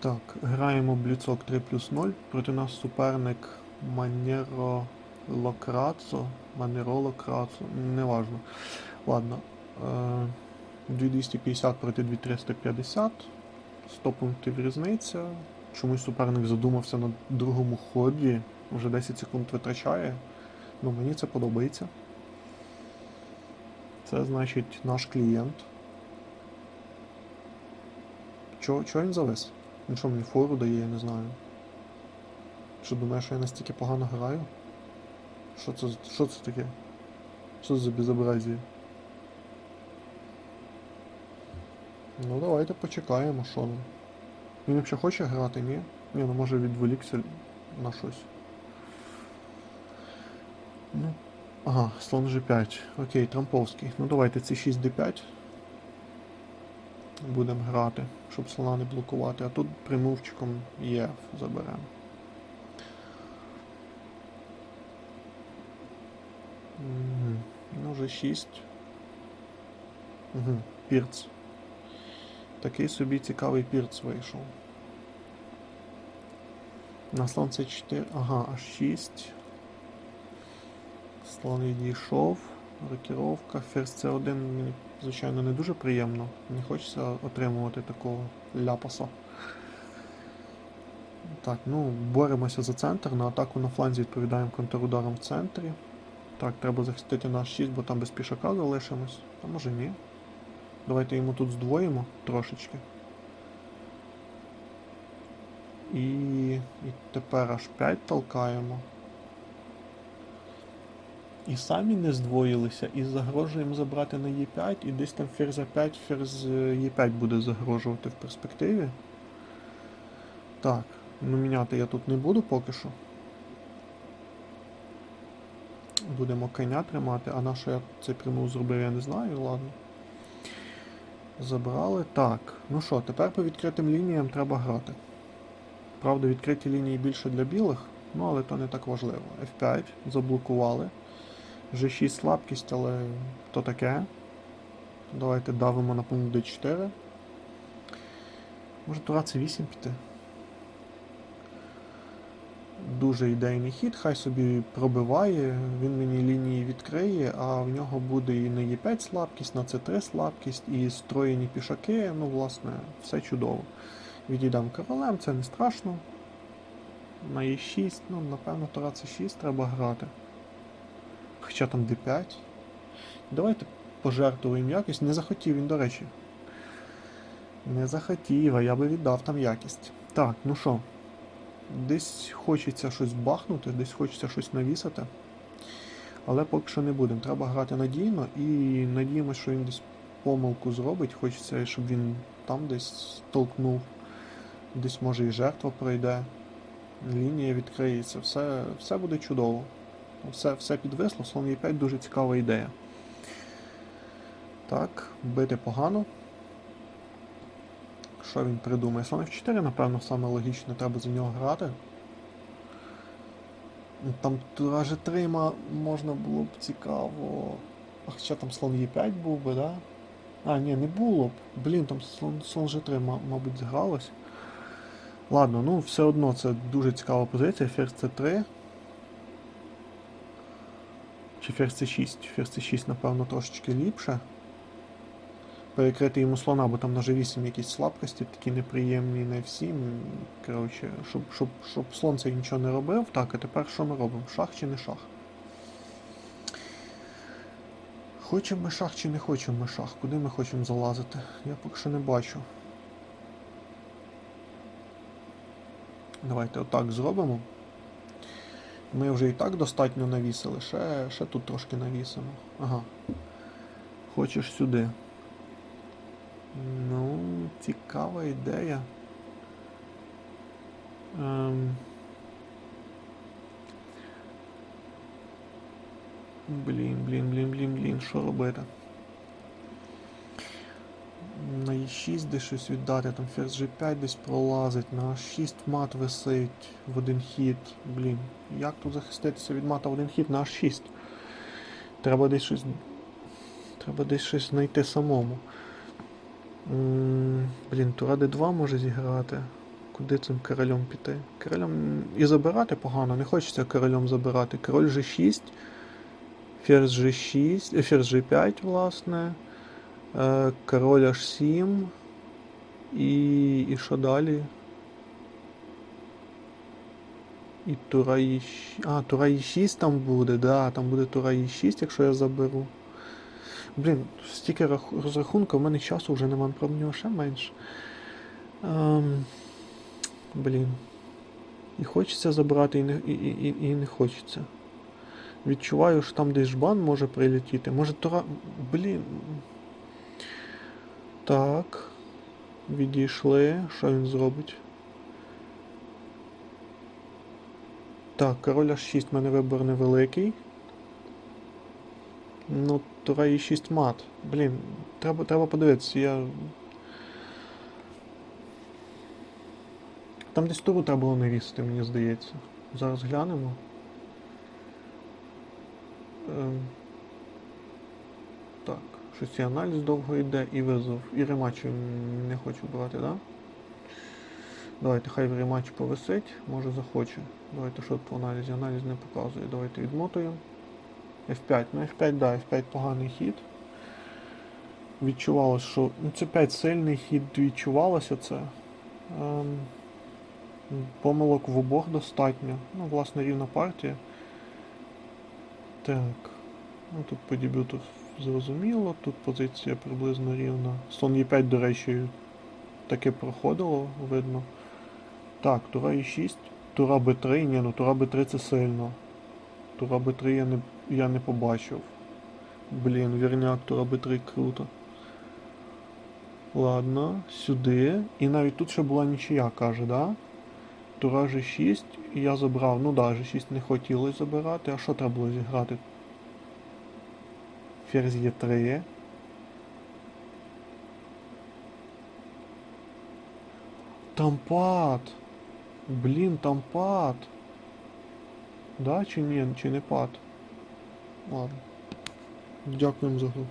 Так, граємо бліцок 3 плюс 0. Проти нас суперник Манєро Локрацо. Манероло Крацо. Неважно. Ладно. Е, 2250 проти 2350. 100 пунктів різниця. Чомусь суперник задумався на другому ході. Вже 10 секунд витрачає. Ну, мені це подобається. Це значить наш клієнт. Чого, чого він завис? Він що мені фору дає, я не знаю. Що думає, що я настільки погано граю? Що це, що це таке? Що це за безобразие? Ну давайте почекаємо, що нам. Він взагалі хоче грати, ні? Ні, ну може відволікся на щось. Ну. Ага, слон G5. Окей, Трамповський. Ну давайте це 6 D5. Будемо грати, щоб слона не блокувати. А тут примовчиком ЄФ заберемо. Ну, вже 6. Угу. Пірц. Такий собі цікавий пірц вийшов. На слон це 4. Ага, аж 6. Слон відійшов. Рокіровка. Ферзь це 1 мені, звичайно, не дуже приємно. Не хочеться отримувати такого ляпаса. Так, ну, боремося за центр. На атаку на фланзі відповідаємо контрударом в центрі. Так, треба захистити наш 6, бо там без пішака залишимось. А може ні. Давайте йому тут здвоїмо трошечки. І, і тепер аж 5 толкаємо. І самі не здвоїлися, і загрожуємо забрати на Е5, і десь там ферзь А5, ферзь Е5 буде загрожувати в перспективі. Так, ну міняти я тут не буду поки що. Будемо коня тримати, а на що я цей примус зробив, я не знаю, ладно. Забрали. Так, ну що, тепер по відкритим лініям треба грати. Правда, відкриті лінії більше для білих, ну але то не так важливо. F5 заблокували. G6 слабкість, але то таке. Давайте давимо на пункт D4. Може тура C8 піти. Дуже ідейний хід, хай собі пробиває, він мені лінії відкриє, а в нього буде і на Е5 слабкість, на С3 слабкість, і строєні пішаки, ну, власне, все чудово. Відійдемо королем, це не страшно. На Е6, ну, напевно, тура С6 треба грати. Хоча там D5. Давайте пожертвуємо якість. Не захотів він, до речі. Не захотів, а я би віддав там якість. Так, ну що. Десь хочеться щось бахнути, десь хочеться щось навісити. Але поки що не будемо. Треба грати надійно і надіємося, що він десь помилку зробить. Хочеться, щоб він там десь толкнув. Десь може і жертва пройде. Лінія відкриється. Все, все буде чудово. Все, все підвисло, слон Е5 дуже цікава ідея. Так, бити погано. Що він придумає? Слон F4, напевно, саме логічне, треба за нього грати. Ну, Там тура G3 можна було б цікаво. А хоча там слон Е5 був би, да? А, ні, не було б. Блін, там слон, слон G3, мабуть, згралось. Ладно, ну все одно це дуже цікава позиція. Ферзь C3. Чи ферзь C6? Ферзь C6, напевно, трошечки ліпше. Перекрити йому слона, бо там на G8 якісь слабкості, такі неприємні не всім. Коротше, щоб, щоб, щоб слон цей нічого не робив. Так, а тепер що ми робимо? Шах чи не шах? Хочемо ми шах чи не хочемо ми шах? Куди ми хочемо залазити? Я поки що не бачу. Давайте отак зробимо. Ми вже і так достатньо навісили, ще, ще тут трошки навісимо. Ага. Хочеш сюди. Ну, цікава ідея. Ем... Блін, блін, блін, блін, блін, що робити? На Е6 десь щось віддати, там ферзь G5 десь пролазить, на 6 мат висить в один хід. Блін, як тут захиститися від мата в один хід на 6? Треба десь щось. Треба десь щось знайти самому. Блін, тура d2 може зіграти. Куди цим королем піти? Королем і забирати погано, не хочеться королем забирати. Король G6, ферзь G6, е, ферзь G5, власне. Е, король H7. І, і що далі? І тура E6. А, тура E6 там буде, да, там буде тура E6, якщо я заберу. Блін, стільки рах- розрахунку, в мене часу вже нема про нього ще менше. Ем, блін. І хочеться забрати, і не, і, і, і не хочеться. Відчуваю, що там десь жбан може прилетіти. Може тура. Блін. Так. Відійшли. Що він зробить? Так, король H6 в мене вибір невеликий. Ну, тура і 6 мат. Блін, треба, треба подивитися, я. Там десь туру треба було навісити, мені здається. Зараз глянемо. Ем... Щось і аналіз довго йде, і визов. І рематч не хочу брати, да? Давайте, хай в рематч повисить, може захоче. Давайте що в аналізі? Аналіз не показує. Давайте відмотуємо. F5. Ну F5, да, F5 поганий хід. Відчувалося, що. Ну, це 5 сильний хід відчувалося це. Ем, помилок в обох достатньо. Ну, власне, рівна партія. Так. Ну, тут по дебюту зрозуміло, тут позиція приблизно рівна. Слон Е5, до речі, таке проходило, видно. Так, тура Е6, тура Б3, ні, ну тура Б3 це сильно. Тура Б3 я не, я не побачив. Блін, вірняк, тура Б3 круто. Ладно, сюди. І навіть тут ще була нічия, каже, да? Тура G6, і я забрав. Ну да, G6 не хотілося забирати. А що треба було зіграти? Ферзь Е3. Там пад. Блін, там пад. Да, чи ні, чи не пад? Ладно. Дякуємо за гру.